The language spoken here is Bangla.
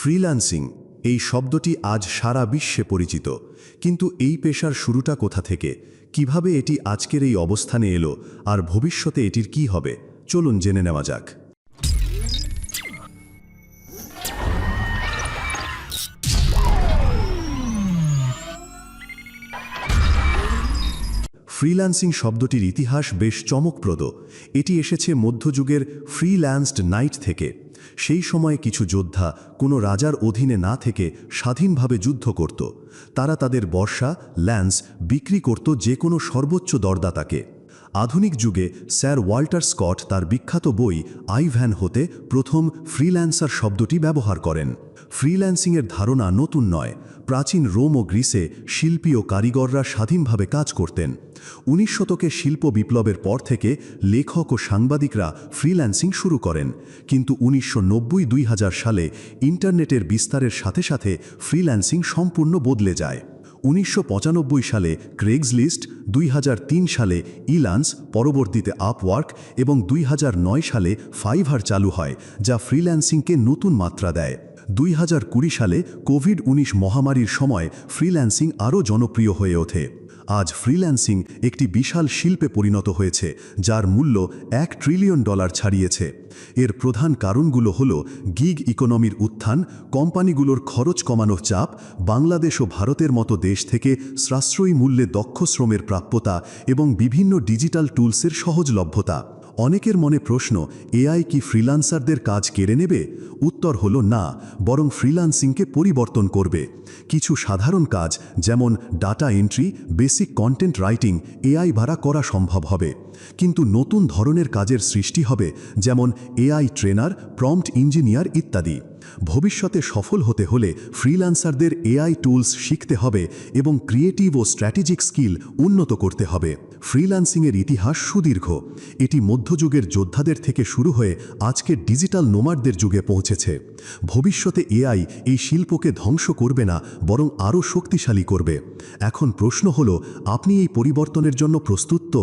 ফ্রিল্যান্সিং, এই শব্দটি আজ সারা বিশ্বে পরিচিত। কিন্তু এই পেশার শুরুটা কোথা থেকে? কীভাবে এটি আজকের এই অবস্থানে এলো? আর ভবিষ্যতে এটির কি হবে? চলুন জেনে নেওয়া যাক। ফ্রিল্যান্সিং শব্দটির ইতিহাস বেশ চমকপ্রদ। এটি এসেছে মধ্যযুগের ফ্রিল্যান্সড নাইট থেকে। সেই সময়ে কিছু যোদ্ধা কোনো রাজার অধীনে না থেকে স্বাধীনভাবে যুদ্ধ করত। তারা তাদের বর্ষা, ল্যান্স বিক্রি করত যে কোনো সর্বোচ্চ দরদাতাকে। আধুনিক যুগে স্যার ওয়াল্টার স্কট তার বিখ্যাত বই আইভ্যান হতে প্রথম ফ্রিল্যান্সার শব্দটি ব্যবহার করেন। ফ্রিল্যান্সিংয়ের ধারণা নতুন নয়। প্রাচীন রোম ও গ্রিসে শিল্পী ও কারিগররা স্বাধীনভাবে কাজ করতেন। উনিশ শতকে শিল্প বিপ্লবের পর থেকে লেখক ও সাংবাদিকরা ফ্রিল্যান্সিং শুরু করেন। কিন্তু উনিশশো নব্বই দুই সালে ইন্টারনেটের বিস্তারের সাথে সাথে ফ্রিল্যান্সিং সম্পূর্ণ বদলে যায়। উনিশশো পঁচানব্বই সালে ক্রেগস লিস্ট দুই হাজার তিন সালে ইলান্স, পরবর্তীতে আপওয়ার্ক এবং দুই হাজার নয় সালে ফাইভার চালু হয়, যা ফ্রিল্যান্সিংকে নতুন মাত্রা দেয়। দুই হাজার কুড়ি সালে কোভিড উনিশ মহামারীর সময় ফ্রিল্যান্সিং আরও জনপ্রিয় হয়ে ওঠে। আজ ফ্রিল্যান্সিং একটি বিশাল শিল্পে পরিণত হয়েছে, যার মূল্য এক ট্রিলিয়ন ডলার ছাড়িয়েছে। এর প্রধান কারণগুলো হল গিগ ইকোনমির উত্থান, কোম্পানিগুলোর খরচ কমানোর চাপ, বাংলাদেশ ও ভারতের মতো দেশ থেকে সাশ্রয়ী মূল্যে দক্ষ শ্রমের প্রাপ্যতা এবং বিভিন্ন ডিজিটাল টুলসের সহজলভ্যতা। অনেকের মনে প্রশ্ন, এআই কি ফ্রিলান্সারদের কাজ কেড়ে নেবে? উত্তর হল না, বরং ফ্রিলান্সিংকে পরিবর্তন করবে। কিছু সাধারণ কাজ, যেমন data entry, basic content writing, AI ভাড়া করা সম্ভব হবে। কিন্তু নতুন ধরনের কাজের সৃষ্টি হবে, যেমন এআই ট্রেনার, প্রম্পট ইঞ্জিনিয়ার ইত্যাদি। ভবিষ্যতে সফল হতে হলে ফ্রিল্যান্সারদের এআই টুলস শিখতে হবে এবং ক্রিয়েটিভ ও স্ট্র্যাটেজিক স্কিল উন্নত করতে হবে। ফ্রিল্যান্সিংয়ের ইতিহাস সুদীর্ঘ। এটি মধ্যযুগের যোদ্ধাদের থেকে শুরু হয়ে আজকের ডিজিটাল নোমারদের যুগে পৌঁছেছে। ভবিষ্যতে এআই এই শিল্পকে ধ্বংস করবে না, বরং আরও শক্তিশালী করবে। এখন প্রশ্ন হল, আপনি এই পরিবর্তনের জন্য প্রস্তুত তো?